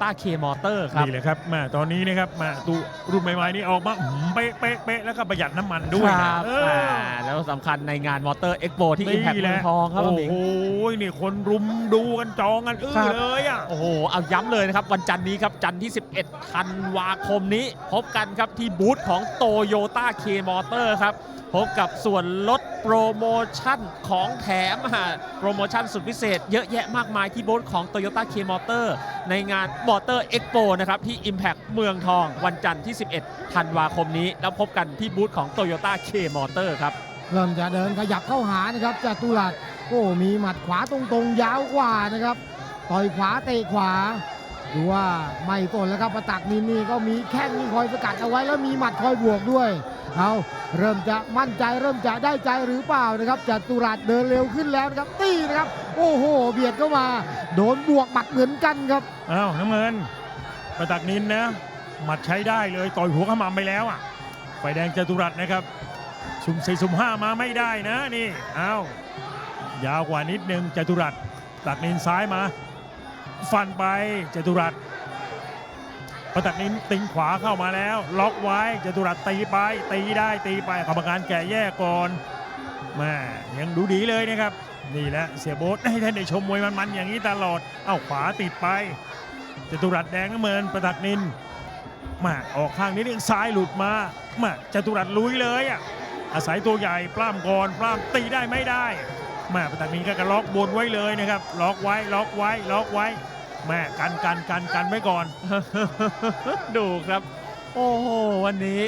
ต้าเคมอเตอร์ครับ นี่แหละครับมาตอนนี้นะครับมาตูรุ่นใหม่ๆนี่ออกมาอื้อหือเป๊ะเป๊ะเป๊ะแล้วก็ประหยัดน้ำมันด้วยคนะรับเออ่าอแล้วสำคัญในงานมอเตอร์เอ็กโปที่อิมแพคนี่เมืองทองครับโอ้หมิงโหนี่คนรุมดูกันจองกันอื้อครับเลยอะ โอ้โห เอาย้ำเลยนะครับ วันจันทร์นี้ครับ จันทร์ที่ 11ธันวาคมนี้ พบกันครับที่บูธของโตโยต้าเคมอเตอร์ครับ พบกับส่วนลด โปรโมชั่นของแถมฮะโปรโมชั่นสุดพิเศษ เยอะแยะมากมายที่บูธของ Toyota K Motor ในงาน Motor Expo นะครับ ที่ Impact เมืองทองวันจันทร์ที่ 11 ธันวาคมนี้ แล้วพบกันที่บูธของ Toyota K Motor ครับเริ่มจะเดินขยับเข้าหานะครับจตุรัสโอ้มีหมัดขวาตรงๆ ยาวกว่านะครับ ต่อยขวาเตะขวา ดูว่าไม่ตนแล้วครับประตักนินนี่ก็มีแข้งนี่คอยสกัดเอาไว้แล้วมีหมัดคอยบวกด้วยเอาเริ่มจะมั่นใจเริ่มจะได้ใจหรือเปล่านะครับจตุรัสเดินเร็วขึ้นแล้วนะครับตีนะครับ โอ้โห เบียดเข้ามา โดนบวกหมัดเหมือนกันครับอ้าวน้ำเงินประตักนินนะหมัดใช้ได้เลยต่อยหัวขมำไปแล้วอะไฟแดงจตุรัสนะครับสุ่มสี่สุ่มห้ามาไม่ได้นะนี่อ้าวยาวกว่านิดนึงจตุรัสตักนินซ้ายมา ฟันไปจตุรัสประตักนินติงขวาเข้ามาแล้ว ล็อกไว้จตุรัสตีไป ตีได้ตีไปกรรมการแก่แยกก่อนแม่ยังดูดีเลยนะครับ นี่แหละเสียโบ๊ทให้ท่านได้ชมมวยมันๆอย่างนี้ตลอด เอ้าขวาติดไปจตุรัสแดงน้ำเมินประตักนินมาออกข้างนิดนึงซ้ายหลุดมามาจตุรัสลุยเลยอะอาศัยตัวใหญ่ปล้ำก่อนปล้ำตีได้ไม่ได้แม่ประตักนินก็กระล็อกบนไว้เลยนะครับ ล็อกไว้ล็อกไว้ล็อกไว้ แม่กันกันกันกันไว้ก่อน ดูครับ โอ้โหวันนี้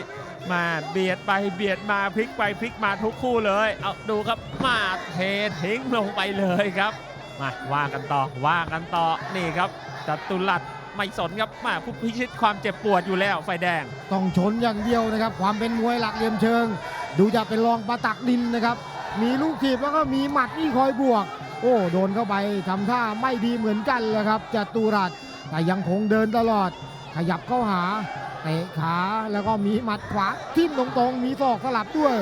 มาเบียดไปเบียดมาพลิกไปพลิกมาทุกคู่เลย เอาดูครับมาเททิ้งลงไปเลยครับ มาว่ากันต่อว่ากันต่อนี่ครับจัตุรัสไม่สนครับมาผู้พิชิตความเจ็บปวดอยู่แล้วไฟแดง ต้องชนอย่างเดียวนะครับ ความเป็นมวยหลักเหลี่ยมเชิง ดูจะเป็นรองประตักดินนะครับ มีลูกถีบแล้วก็มีหมัดนี่คอยบวก โอ้โดนเข้าไปทำท่าไม่ดีเหมือนกันเลยครับจตุรัสแต่ยังคงเดินตลอด ขยับเข้าหาเตะขาแล้วก็มีหมัดขวาทิ่มตรงๆ มีศอกสลับด้วย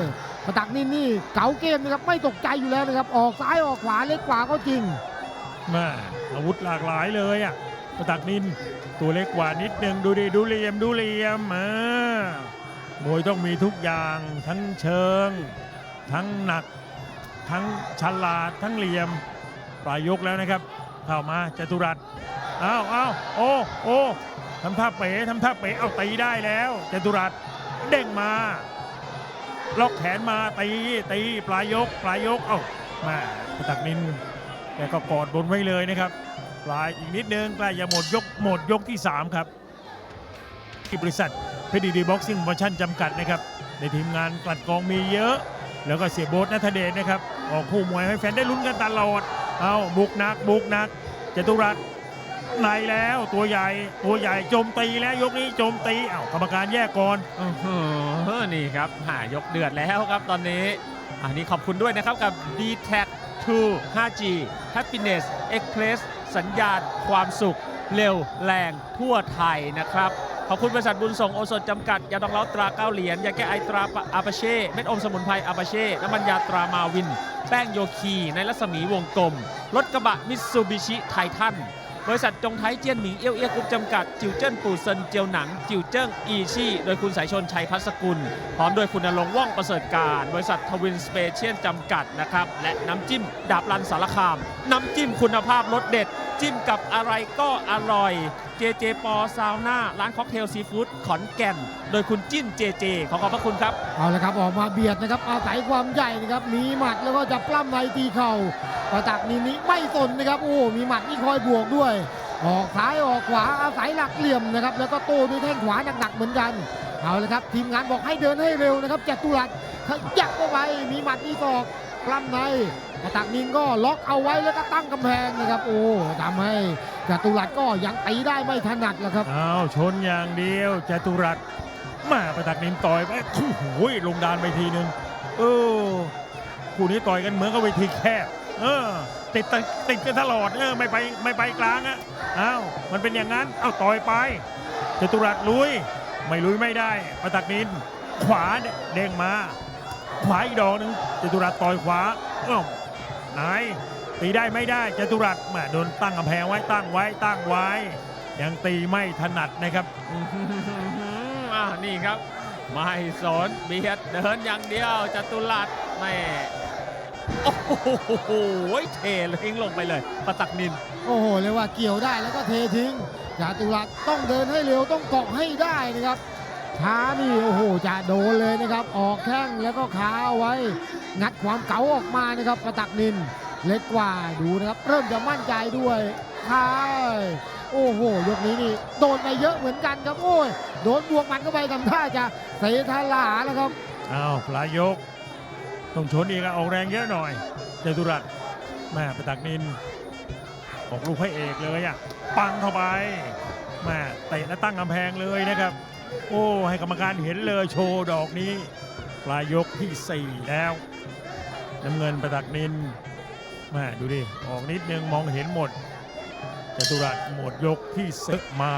ประตักนี่นี่เก๋าเกมนะครับไม่ตกใจอยู่แล้วนะครับ ออกซ้ายออกขวาเล็กขวาก็จริงแม่อาวุธหลากหลายเลยอะประตักนินตัวเล็กกว่านิดนึงดูดิดูเหลี่ยมดูเหลี่ยมอ่ามวยต้องมีทุกอย่างทั้งเชิง ทั้งหนัก ทั้งฉลาดทั้งเหลี่ยม ปลายยกแล้วนะครับ เข้ามาจตุรัสอ้าวอ้าวโอ้โอ้ทำท่าเป๋ทำท่าเป๋เอาตีได้แล้วจตุรัสเด้งมาล็อกแขนมาตีตีปลายยก ปลายยกเอ้ามาปตักนินแกก็กอดบนไว้เลยนะครับ ปลายอีกนิดนึงใกล้จะหมดยกหมดยกที่ 3 ครับ ที่บริษัทเพดีดีบ็อกซิ่งโปรโมชั่นจำกัดนะครับ ในทีมงานกลัดกองมีเยอะ แล้วก็เสียโบ๊ทนัทเดชนะครับ ออกคู่มวยให้แฟนได้ลุ้นกันตลอด เอาบุกหนักบุกหนักจตุรัสในแล้วตัวใหญ่ตัวใหญ่โจมตีแล้วยกนี้โจมตีเอ้ากรรมการแยกก่อนอื้อหือนี่ครับหายกเดือดแล้วครับตอนนี้อันนี้ขอบคุณด้วยนะครับกับ d t a c 2 5G Happiness Express สัญญาณความสุข เร็วแรงทั่วไทยนะครับ ขอบคุณบริษัทบุญส่งโอสถจำกัด ยาดองเล้าตราเก้าเหรียญ ยาแก้ไอตราอาปาเช่ เม็ดอมสมุนไพรอาปาเช่ น้ำมันยาตรามาวิน แป้งโยคี ในรัศมีวงกลม รถกระบะมิตซูบิชิไททัน บริษัทจงไทยเจียนหมิงเอี้ยวเอี้ยกรุ๊ปจำกัด จิวเจิ้นปู่เซินเจียวหนัง จิวเจิ้งอีชี่ โดยคุณสายชนชัยพัสกุล พร้อมโดยคุณนรงว่องประเสริฐการ บริษัททวินสเปเชียลจำกัดนะครับ และน้ำจิ้มดาบรันสารคาม น้ำจิ้มคุณภาพรสเด็ด จิ้มกับอะไรก็อร่อย เจเจปอซาวน่าร้านค็อกเทลซีฟู้ดขอนแก่น โดยคุณจิ้นเจเจ ขอขอบพระคุณครับ เอาละครับออกมาเบียดนะครับอาศัยความใหญ่นะครับมีหมัดแล้วก็จะปล้ำในตีเข่าประตักนินนี้ไม่สนนะครับโอ้มีหมัดที่คอยบวกด้วย ออกซ้ายออกขวาอาศัยหลักเหลี่ยมนะครับ แล้วก็โต้ด้วยแข้งขวาหนักๆเหมือนกันเอาละครับ ทีมงานบอกให้เดินให้เร็วนะครับจัตุรัสขยับเข้าไปมีหมัดมีศอกปล้ำในประตักนินก็ล็อกเอาไว้แล้วก็ตั้งกำแพงนะครับ โอ้ทำให้จัตุรัสก็ยังตีได้ไม่ถนัดแล้วครับอ้าวชนอย่างเดียวจตุรัสมาประตักนินต่อยไปโอ้โหลงดานไปทีนึงเออคู่นี้ต่อยกันเหมือนกับเวทีแคบ เออ ติดติดกันตลอดเออไม่ไปไม่ไปกลางอะอ้าวมันเป็นอย่างนั้นเอาต่อยไปจตุรัสลุย ไม่ลุยไม่ได้ประตักนิน ขวาเด้งมา ขวาอีกดอกหนึ่งจตุรัสต่อยขวาเอ้าไหนตีได้ไม่ได้จตุรัสแหมาโดนตั้งกำแพงไว้ตั้งไว้ตั้งไว้ ยังตีไม่ถนัดนะครับอื้อหืออะนี่ครับ ไม่สนเบียดเดินอย่างเดียวจตุรัสไม่ โอ้โหเทเลยทิ้งลงไปเลยประตักนิน โอ้โหเรียกว่าเกี่ยวได้แล้วก็เททิ้งจาตุรัสต้องเดินให้เร็วต้องเกาะให้ได้นะครับช้านี่โอ้โหจะโดนเลยนะครับ ออกแข้งแล้วก็ขาเอาไว้ งัดความเก๋าออกมานะครับประตักนินเล็กกว่าดูนะครับ เริ่มจะมั่นใจด้วยท้ายโอ้โห ยกนี้นี่โดนไปเยอะเหมือนกันครับ โอ้ย โดนบวกมันเข้าไปทำท่าจะเสทลาแล้วครับอ้าวปลายยก ต้องชนอีกอะออกแรงเยอะหน่อยจตุรัสแม่ประตักนินออกลูกพระเอกเลยอะปังเข้าไปแม่เตะและตั้งกำแพงเลยนะครับ โอ้ให้กรรมการเห็นเลยโชว์ดอกนี้ ปลายยกที่ 4 แล้ว น้ำเงินประตักนินแม่ดูดิ ออกนิดนึงมองเห็นหมดจตุรัสหมดยกที่เซะมา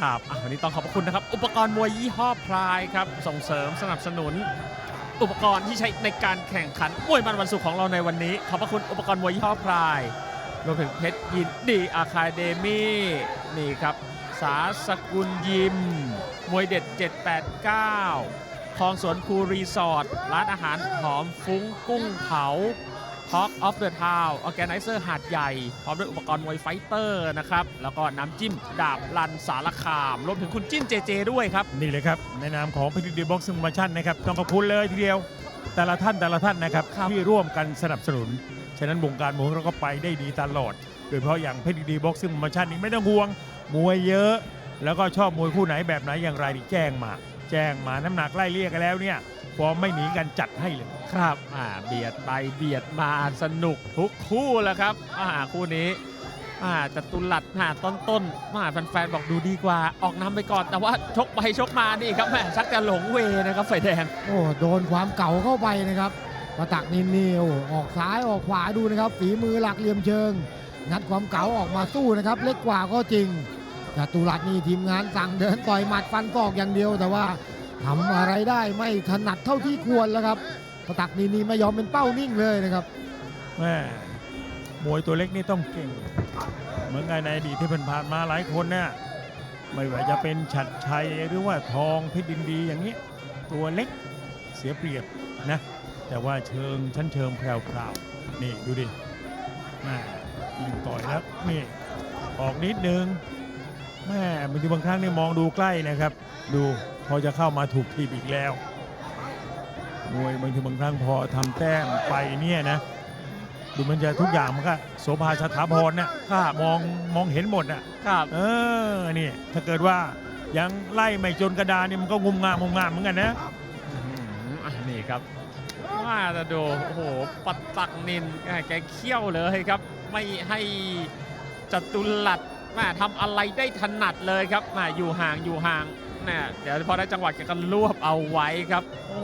ครับอันนี้ต้องขอบพระคุณนะครับ อุปกรณ์มวยยี่ห้อพลายครับ ส่งเสริมสนับสนุน อุปกรณ์ที่ใช้ในการแข่งขันมวยมันวันศุกร์ของเราในวันนี้ ขอบพระคุณอุปกรณ์มวยยี่ห้อพรายรวมถึงเพชรยินดีอาคาเดมี่นี่ครับ สาสกุลยิม มวยเด็ด 789คลองสวนภูรีสอร์ทร้านอาหารหอมฟุ้งกุ้งเผา Talk of the Town Organizer หาดใหญ่ พร้อมด้วยอุปกรณ์มวยไฟเตอร์นะครับ แล้วก็น้ำจิ้ม ดาบลันสารคาม รวมถึงคุณจิ้นเจเจด้วยครับ นี่เลยครับ ในนามของพิธีดีบ็อกซิ่งมาชั่นนะครับ ต้องขอบคุณเลยทีเดียว แต่ละท่านแต่ละท่านนะครับครับ ที่ร่วมกันสนับสนุน ฉะนั้นวงการมวยเราก็ไปได้ดีตลอด โดยเฉพาะอย่างเพชรดีบ็อกซิ่งมาชั่นนี่ไม่ต้องห่วง มวยเยอะ แล้วก็ชอบมวยคู่ไหนแบบไหนอย่างไรนี่แจ้งมา แจ้งมาน้ำหนักไล่เรียกกันแล้วเนี่ย ฟอร์มไม่หนีกันจัดให้เลยครับอ่าเบียดไปเบียดมาสนุกทุกคู่แหล้วครับอ่าคู่นี้อ่าจตุรัสหาต้นต้นๆมาแฟนๆบอกดูดีกว่า ออกนำไปก่อนแต่ว่าชกไปชกมานี่ครับแม่ชักจะหลงเวนะครับไฟแดงโอ้โดนความเก่าเข้าไปนะครับประตักนินนี่โอ้ออกซ้ายออกขวาดูนะครับ ฝีมือหลักเหลี่ยมเชิงงัดความเก่าออกมาสู้นะครับ เล็กกว่าก็จริงจตุรัสนี่ทีมงานสั่งเดินต่อยหมัดฟันศอกอย่างเดียวแต่ว่า ทำอะไรได้ไม่ถนัดเท่าที่ควรแล้วครับประตักนินนี่ไม่ยอมเป็นเป้านิ่งเลยนะครับแม่มวยตัวเล็กนี่ต้องเก่ง เหมือนกันในอดีตที่ผ่านมาหลายคนเนี่ยไม่ว่าจะเป็นฉัดชัยหรือว่าทองเพชรดินดีอย่างเงี้ตัวเล็กเสียเปรียบนะแต่ว่าเชิงชั้นเชิงแพรวๆนี่ดูดิแม่ยิงต่อยแล้วนี่ออกนิดนึง แม่บางทีบางครั้งนี่มองดูใกล้นะครับ ดูพอจะเข้ามาถูกทีบอีกแล้วมวยบางทีบางครั้งพอทำแต้มไปเนี่ยนะดูมันจะทุกอย่างมันก็โสภาสถาพรน่ะครับมองมองเห็นหมดอะครับเออนี่ถ้าเกิดว่ายังไล่ไม่จนกระดานนี่มันก็งุมงามงุมงามเหมือนกันนะอื้อหืออะนี่ครับว่าจะดูโอ้โหปัตตักนินอะแกเขี้ยวเลยครับ ไม่ให้จตุรัส แม่ทำอะไรได้ถนัดเลยครับแม่อยู่ห่างอยู่ห่างเนี่ยเดี๋ยวพอได้จังหวะแกก็รวบเอาไว้ครับ โอ้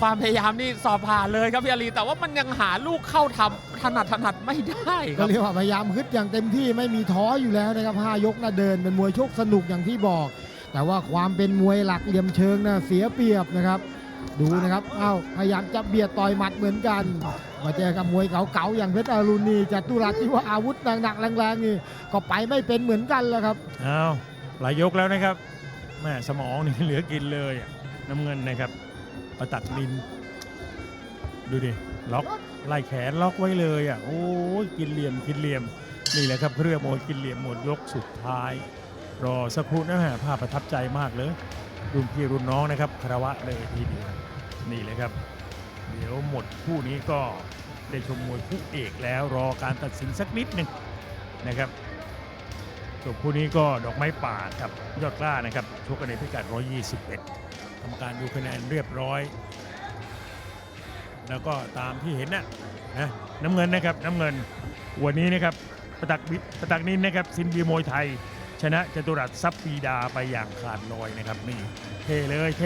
ความพยายามนี่สอบผ่านเลยครับพี่อารีแต่ว่ามันยังหาลูกเข้าทำถนัดถนัดไม่ได้ก็เรียกว่าพยายามฮึดอย่างเต็มที่ไม่มีท้ออยู่แล้วนะครับห้ายกนะเดินเป็นมวยโชกสนุกอย่างที่บอก แต่ว่าความเป็นมวยหลักเหลี่ยมเชิงนะเสียเปรียบนะครับ ดูนะครับอ้าวพยายามจะเบียดต่อยหมัดเหมือนกัน มาเจอกับมวยเก่าๆอย่างเพชรอรุณีจัตุรัสที่ว่าอาวุธหนักๆแรงๆนี่ก็ไปไม่เป็นเหมือนกันแล้วครับเอาวหลายยกแล้วนะครับแม่สมองนี่เหลือกินเลยอะน้ำเงินนะครับ ประตักดิน ดูดิล็อกไล่แขนล็อกไว้เลยอะโอ้ยกินเหลี่ยมกินเหลี่ยมนี่แหละครับเครื่องมวยกินเหลี่ยมหมดยกสุดท้าย รอสักครู่นะฮะภาพประทับใจมากเลยรุ่นพี่รุ่นน้องนะครับคารวะเลยทีเดียวนี่เลยครับ เดี๋ยวหมดคู่นี้ก็ได้ชมมวยคู่เอกแล้วรอการตัดสินสักนิดหนึ่งนะครับจบคู่นี้ก็ดอกไม้ป่ากับยอดกล้านะครับชกกันในพิกัด 121ทำการดูคะแนนเรียบร้อย แล้วก็ตามที่เห็นนะนะน้ำเงินนะครับน้ำเงินวันนี้นะครับประตักบิประตักนินนะครับซินบีมวยไทย ชนะจตุรัสซับปีดาไปอย่างขาดลอยนะครับนี่เทเลย